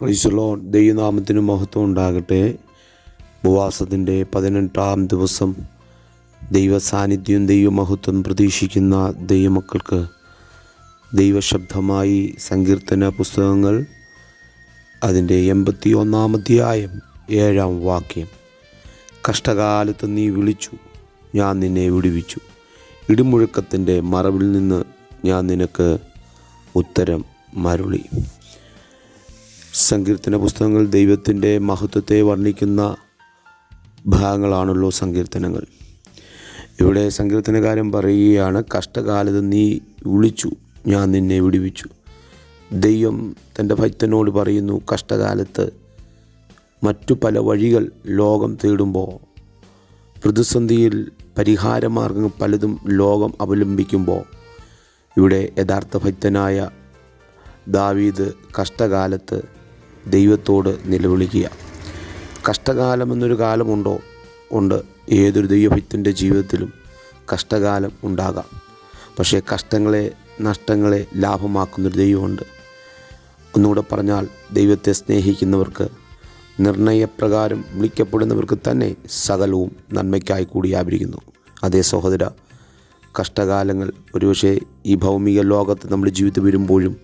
പ്രൈസലോ ദൈവനാമത്തിന് മഹത്വം ഉണ്ടാകട്ടെ. ഉപവാസത്തിന്റെ പതിനെട്ടാം ദിവസം ദൈവ സാന്നിധ്യം ദൈവമഹത്വം പ്രതീക്ഷിക്കുന്ന ദൈവമക്കൾക്ക് ദൈവശബ്ദമായി സങ്കീർത്തന പുസ്തകങ്ങൾ. അതിന്റെ എൺപത്തി ഒന്നാം അധ്യായം ഏഴാം വാക്യം. കഷ്ടകാലത്ത് നീ വിളിച്ചു ഞാൻ നിന്നെ വിടുവിച്ചു. ഇടിമുഴക്കത്തിന്റെ മറവിൽ നിന്ന് ഞാൻ നിനക്ക് ഉത്തരം മരുളി. സങ്കീർത്തന പുസ്തകങ്ങൾ ദൈവത്തിന്റെ മഹത്വത്തെ വർണിക്കുന്ന ഭാഗങ്ങളാണല്ലോ സങ്കീർത്തനങ്ങൾ. ഇവിടെ സങ്കീർത്തനകാരൻ പറയുകയാണ് കഷ്ടകാലത്ത് നീ വിളിച്ചു ഞാൻ നിന്നെ വിടുവിച്ചു. ദൈവം തന്റെ ഭക്തനോട് പറയുന്നു കഷ്ടകാലത്ത് മറ്റു പല വഴികൾ ലോകം തേടുമ്പോൾ പ്രതിസന്ധിയിൽ പരിഹാരമാർഗങ്ങൾ പലതും ലോകം അവലംബിക്കുമ്പോൾ ഇവിടെ യഥാർത്ഥ ഭക്തനായ ദാവീദ് കഷ്ടകാലത്ത് ദൈവത്തോട് നിലവിളിക്കുക. കഷ്ടകാലം എന്നൊരു കാലമുണ്ടോ ഉണ്ട്? ഏതൊരു ദൈവഭക്തന്റെ ജീവിതത്തിലും കഷ്ടകാലം ഉണ്ടാകാം. പക്ഷേ കഷ്ടങ്ങളെ നഷ്ടങ്ങളെ ലാഭമാക്കുന്നൊരു ദൈവമുണ്ട്. ഒന്നുകൂടെ പറഞ്ഞാൽ ദൈവത്തെ സ്നേഹിക്കുന്നവർക്ക് നിർണയപ്രകാരം വിളിക്കപ്പെടുന്നവർക്ക് തന്നെ സകലവും നന്മയ്ക്കായി കൂടി അതേ സഹോദര കഷ്ടകാലങ്ങൾ ഒരുപക്ഷെ ഈ ഭൗമിക ലോകത്ത് നമ്മുടെ ജീവിതം വരുമ്പോഴും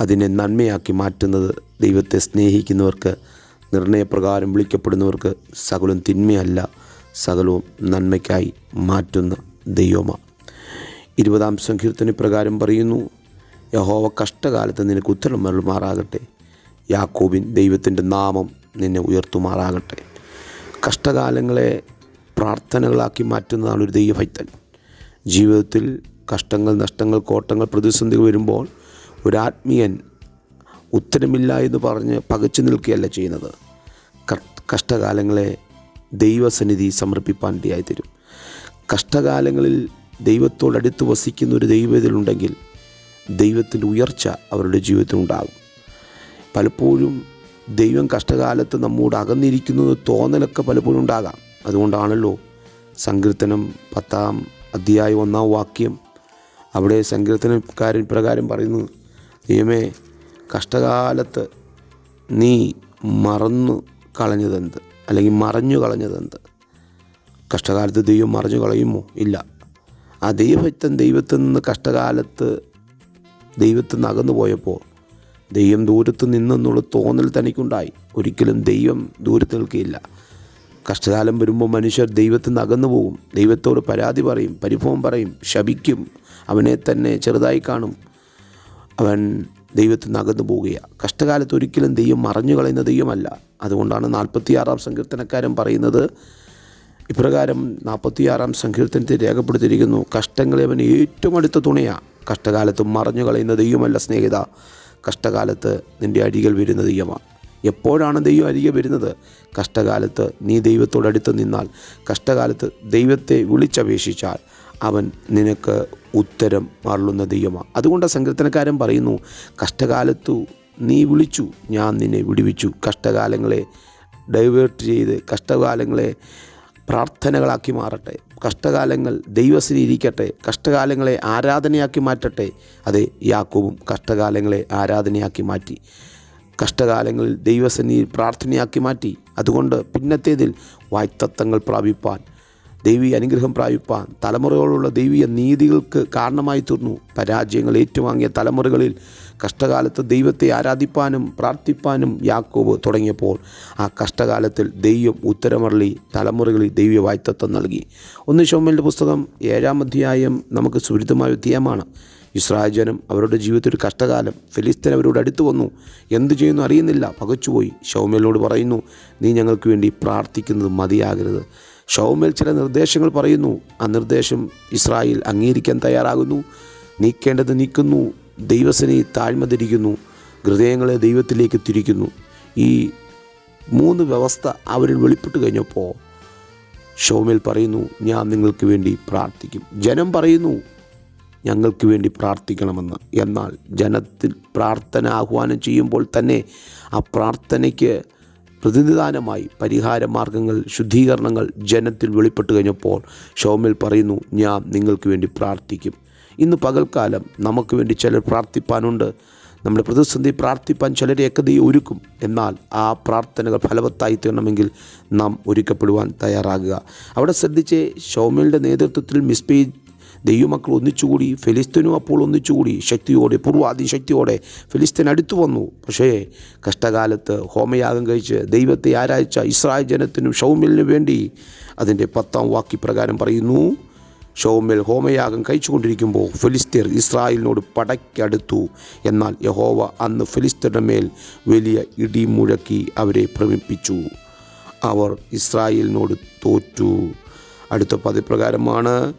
അതിനെ നന്മയാക്കി മാറ്റുന്നത് ദൈവത്തെ സ്നേഹിക്കുന്നവർക്ക് നിർണയപ്രകാരം വിളിക്കപ്പെടുന്നവർക്ക് സകലം തിന്മയല്ല സകലവും നന്മയ്ക്കായി മാറ്റുന്ന ദൈവമ. ഇരുപതാം സങ്കീർത്തന പ്രകാരം പറയുന്നു യഹോവ കഷ്ടകാലത്ത് നിനക്ക് ഉത്തരം മറുമാറാകട്ടെ യാക്കോബിൻ ദൈവത്തിന്റെ നാമം നിന്നെ ഉയർത്തുമാറാകട്ടെ. കഷ്ടകാലങ്ങളെ പ്രാർത്ഥനകളാക്കി മാറ്റുന്നതാണ് ഒരു ദൈവഭക്തൻ. ജീവിതത്തിൽ കഷ്ടങ്ങൾ നഷ്ടങ്ങൾ കോട്ടങ്ങൾ പ്രതിസന്ധികൾ വരുമ്പോൾ ഒരു ആത്മീയൻ ഉത്തരമില്ല എന്ന് പറഞ്ഞ് പകച്ചു നിൽക്കുകയല്ല ചെയ്യുന്നത്. കഷ്ടകാലങ്ങളെ ദൈവസന്നിധി സമർപ്പിപ്പാൻ ഇടയായി തരും. കഷ്ടകാലങ്ങളിൽ ദൈവത്തോടടുത്ത് വസിക്കുന്ന ഒരു ദൈവത്തിലുണ്ടെങ്കിൽ ദൈവത്തിന്റെ ഉയർച്ച അവരുടെ ജീവിതത്തിലുണ്ടാകും പലപ്പോഴും ദൈവം കഷ്ടകാലത്ത് നമ്മോട് അകന്നിരിക്കുന്നു തോന്നലൊക്കെ പലപ്പോഴും ഉണ്ടാകാം. അതുകൊണ്ടാണല്ലോ സങ്കീർത്തനം പത്താം അധ്യായം ഒന്നാം വാക്യം അവിടെ സങ്കീർത്തനക്കാരൻ പ്രകാരം പറയുന്നു ദൈവമേ കഷ്ടകാലത്ത് നീ മറന്നു കളഞ്ഞതെന്ത്? അല്ലെങ്കിൽ മറഞ്ഞു കളഞ്ഞതെന്ത്? കഷ്ടകാലത്ത് ദൈവം മറഞ്ഞു കളയുമോ? ഇല്ല. ആ ദൈവഭക്തൻ ദൈവത്തിൽ നിന്ന് കഷ്ടകാലത്ത് ദൈവത്തിൽ നിന്ന് അകന്നു പോയപ്പോൾ ദൈവം ദൂരത്ത് നിന്നെന്നുള്ള തോന്നൽ തനിക്കുണ്ടായി. ഒരിക്കലും ദൈവം ദൂരത്ത് നിൽക്കുകയില്ല. കഷ്ടകാലം വരുമ്പോൾ മനുഷ്യർ ദൈവത്തിൽ നിന്ന് അകന്നു പോകും ദൈവത്തോട് പരാതി പറയും പരിഭവം പറയും ശപിക്കും. അവനെ തന്നെ ചെറുതായി കാണും. അവൻ ദൈവത്തിൽ നിന്ന് അകന്നു പോവുകയാണ് കഷ്ടകാലത്ത് ഒരിക്കലും ദൈവം മറഞ്ഞു കളയുന്ന ദൈവമല്ല. അതുകൊണ്ടാണ് നാൽപ്പത്തിയാറാം സങ്കീർത്തനക്കാരൻ പറയുന്നത് ഇപ്രകാരം നാൽപ്പത്തിയാറാം സങ്കീർത്തനത്തിൽ രേഖപ്പെടുത്തിയിരിക്കുന്നു കഷ്ടങ്ങളെ അവൻ ഏറ്റവും അടുത്ത തുണയാണ് കഷ്ടകാലത്ത് മറഞ്ഞു കളയുന്ന ദൈവമല്ല സ്നേഹിത. കഷ്ടകാലത്ത് നിന്റെ അരികൾ വരുന്ന ദൈവമാണ് എപ്പോഴാണ് ദൈവം അരികെ വരുന്നത്? കഷ്ടകാലത്ത് നീ ദൈവത്തോടടുത്ത് നിന്നാൽ. കഷ്ടകാലത്ത് ദൈവത്തെ വിളിച്ചപേക്ഷിച്ചാൽ അവൻ നിനക്ക് ഉത്തരം അരുളുന്ന ദൈവമാണ്. അതുകൊണ്ട് സങ്കീർത്തനക്കാരൻ പറയുന്നു കഷ്ടകാലത്തു നീ വിളിച്ചു ഞാൻ നിന്നെ വിടുവിച്ചു. കഷ്ടകാലങ്ങളെ ഡൈവേർട്ട് ചെയ്ത് കഷ്ടകാലങ്ങളെ പ്രാർത്ഥനകളാക്കി മാറട്ടെ. കഷ്ടകാലങ്ങൾ ദൈവശ്രീ ഇരിക്കട്ടെ. കഷ്ടകാലങ്ങളെ ആരാധനയാക്കി മാറ്റട്ടെ. അതെ യാക്കോവും കഷ്ടകാലങ്ങളെ ആരാധനയാക്കി മാറ്റി. കഷ്ടകാലങ്ങളിൽ ദൈവസന്നിധി പ്രാർത്ഥനയാക്കി മാറ്റി. അതുകൊണ്ട് പിന്നത്തേതിൽ വായ്ത്തത്വങ്ങൾ പ്രാപിപ്പാൻ ദൈവീയ അനുഗ്രഹം പ്രാപിപ്പാൻ. തലമുറകളുള്ള ദൈവീയ നീതികൾക്ക് കാരണമായി തീർന്നു. പരാജയങ്ങൾ ഏറ്റുവാങ്ങിയ തലമുറകളിൽ കഷ്ടകാലത്ത് ദൈവത്തെ ആരാധിപ്പാനും പ്രാർത്ഥിപ്പാനും യാക്കോബ് തുടങ്ങിയപ്പോൾ ആ കഷ്ടകാലത്തിൽ ദൈവം ഉത്തരമറളി തലമുറകളിൽ ദൈവീയ വായ്ത്തത്വം നൽകി. ഒന്ന് ഷോമലിന്റെ പുസ്തകം ഏഴാം അധ്യായം നമുക്ക് സുരിതമായ ധ്യേയമാണ് ഇസ്രായേൽ ജനം അവരുടെ ജീവിതത്തിൽ കഷ്ടകാലം ഫിലിസ്തീൻ അവരോട് അടുത്തു വന്നു. എന്തു ചെയ്യുന്നു അറിയുന്നില്ല. പകച്ചുപോയി. ഷൗമേലിനോട് പറയുന്നു നീ ഞങ്ങൾക്ക് വേണ്ടി പ്രാർത്ഥിക്കുന്നത് മതിയാകരുത്. ഷൗമേൽ ചില നിർദ്ദേശങ്ങൾ പറയുന്നു. ആ നിർദ്ദേശം ഇസ്രായേൽ അംഗീകരിക്കാൻ തയ്യാറാകുന്നു. നീക്കേണ്ടത് നീക്കുന്നു. ദൈവസനെ താഴ്മ തിരിക്കുന്നു ഹൃദയങ്ങളെ ദൈവത്തിലേക്ക് തിരിക്കുന്നു. ഈ മൂന്ന് വ്യവസ്ഥ അവരിൽ വെളിപ്പെട്ട് കഴിഞ്ഞപ്പോൾ ഷൗമേൽ പറയുന്നു ഞാൻ നിങ്ങൾക്ക് വേണ്ടി പ്രാർത്ഥിക്കും. ജനം പറയുന്നു ഞങ്ങൾക്ക് വേണ്ടി പ്രാർത്ഥിക്കണമെന്ന്. എന്നാൽ ജനത്തിൽ പ്രാർത്ഥന ആഹ്വാനം ചെയ്യുമ്പോൾ തന്നെ ആ പ്രാർത്ഥനയ്ക്ക് പ്രതിനിധാനമായി പരിഹാര മാർഗങ്ങൾ ശുദ്ധീകരണങ്ങൾ ജനത്തിൽ വെളിപ്പെട്ട് കഴിഞ്ഞപ്പോൾ ഷോമിൽ പറയുന്നു ഞാൻ നിങ്ങൾക്ക് വേണ്ടി പ്രാർത്ഥിക്കും. ഇന്ന് പകൽക്കാലം നമുക്ക് വേണ്ടി ചിലർ പ്രാർത്ഥിപ്പാനുണ്ട്. നമ്മുടെ പ്രതിസന്ധി പ്രാർത്ഥിപ്പാൻ ചിലരെയൊക്കെ ദൈവം ഒരുക്കും. എന്നാൽ ആ പ്രാർത്ഥനകൾ ഫലവത്തായി തീരണമെങ്കിൽ നാം ഒരുക്കപ്പെടുവാൻ തയ്യാറാകുക. അവിടെ ശ്രദ്ധിച്ച് ഷൗമേലിന്റെ നേതൃത്വത്തിൽ മിസ്പേ ദൈവമക്കൾ ഒന്നിച്ചുകൂടി ഫിലിസ്തീനും അപ്പോൾ ഒന്നിച്ചുകൂടി ശക്തിയോടെ പൂർവാദി ശക്തിയോടെ ഫെലിസ്തീൻ അടുത്തു വന്നു. പക്ഷേ കഷ്ടകാലത്ത് ഹോമയാഗം കഴിച്ച് ദൈവത്തെ ആരാധിച്ച ഇസ്രായേൽ ജനത്തിനും ഷൗമിലിനു വേണ്ടി അതിന്റെ പത്താം വാക്യപ്രകാരം പറയുന്നു ഷൗമിൽ ഹോമയാഗം കഴിച്ചുകൊണ്ടിരിക്കുമ്പോൾ ഫിലിസ്തീർ ഇസ്രായേലിനോട് പടയ്ക്കടുത്തു എന്നാൽ യഹോവ അന്ന് ഫിലിസ്തീരുടെ മേൽ വലിയ ഇടി മുഴക്കി അവരെ ഭ്രമിപ്പിച്ചു. അവർ ഇസ്രായേലിനോട് തോറ്റു. അടുത്ത പതിപ്രകാരമാണ്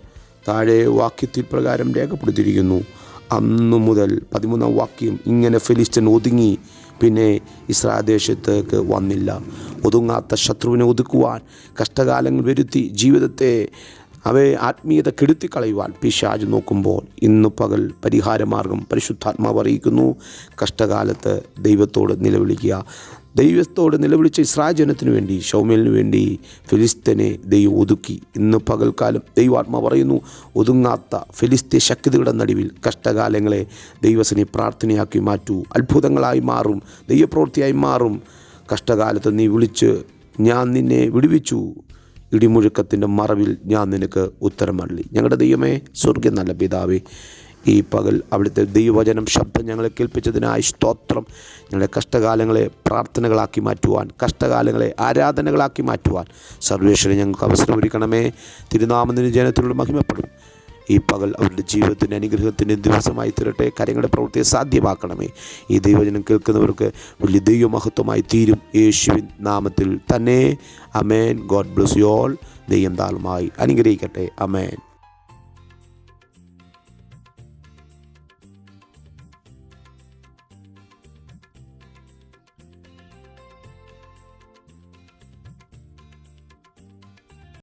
താഴെ വാക്യത്തിൽ പ്രകാരം രേഖപ്പെടുത്തിയിരിക്കുന്നു. അന്നു മുതൽ പതിമൂന്നാം വാക്യം ഇങ്ങനെ ഫിലിസ്റ്റൻ ഒതുങ്ങി. പിന്നെ ഇസ്രായേൽ ദേശത്തേക്ക് വന്നില്ല. ഒതുങ്ങാത്ത ശത്രുവിനെ ഒതുക്കുവാൻ കഷ്ടകാലങ്ങൾ വരുത്തി ജീവിതത്തെ അവയെ ആത്മീയത കെടുത്തിക്കളയുവാൻ പിശാജ് നോക്കുമ്പോൾ ഇന്ന് പകൽ പരിഹാരമാർഗം പരിശുദ്ധാത്മാവ് അറിയിക്കുന്നു. കഷ്ടകാലത്ത് ദൈവത്തോട് നിലവിളിക്കുക. ദൈവത്തോട് നിലവിളിച്ച ഇസ്രായേൽ വേണ്ടി ഷൗമേലിനു വേണ്ടി ഫിലിസ്തീനെ ദൈവം ഒതുക്കി. ഇന്ന് പകൽക്കാലം ദൈവാത്മ പറയുന്നു ഒതുങ്ങാത്ത ഫിലിസ്തീൻ ശക്തികളുടെ നടുവിൽ കഷ്ടകാലങ്ങളെ ദൈവസിനെ പ്രാർത്ഥനയാക്കി മാറ്റൂ. അത്ഭുതങ്ങളായി മാറും ദൈവപ്രവൃത്തിയായി മാറും. കഷ്ടകാലത്ത് നീ വിളിച്ച് ഞാൻ നിന്നെ വിടുവിച്ചു. ഇടിമുഴക്കത്തിന്റെ മറവിൽ ഞാൻ നിനക്ക് ഉത്തരം അള്ളി ഞങ്ങളുടെ ദൈവമേ സ്വർഗം നല്ല പിതാവേ ഈ പകൽ അവിടുത്തെ ദൈവവചനം ശബ്ദം ഞങ്ങളെ കേൾപ്പിച്ചതിനായി സ്തോത്രം. ഞങ്ങളുടെ കഷ്ടകാലങ്ങളെ പ്രാർത്ഥനകളാക്കി മാറ്റുവാൻ കഷ്ടകാലങ്ങളെ ആരാധനകളാക്കി മാറ്റുവാൻ സർവേശ്വരൻ ഞങ്ങൾക്ക് അവസരമൊരുക്കണമേ. തിരുനാമത്തിന് ജനത്തിനുള്ള മഹിമപ്പെടും. ഈ പകൽ അവരുടെ ജീവിതത്തിന്റെ അനുഗ്രഹത്തിന്റെ ദിവസമായി തീരട്ടെ. കാര്യങ്ങളുടെ പ്രവൃത്തിയെ സാധ്യമാക്കണമേ. ഈ ദൈവജനം കേൾക്കുന്നവർക്ക് വലിയ ദൈവമഹത്വമായി തീരും. യേശുവിൻ നാമത്തിൽ തന്നെ. അമേൻ. God bless you all. ദൈവം താളുമായി അനുഗ്രഹിക്കട്ടെ. അമേൻ.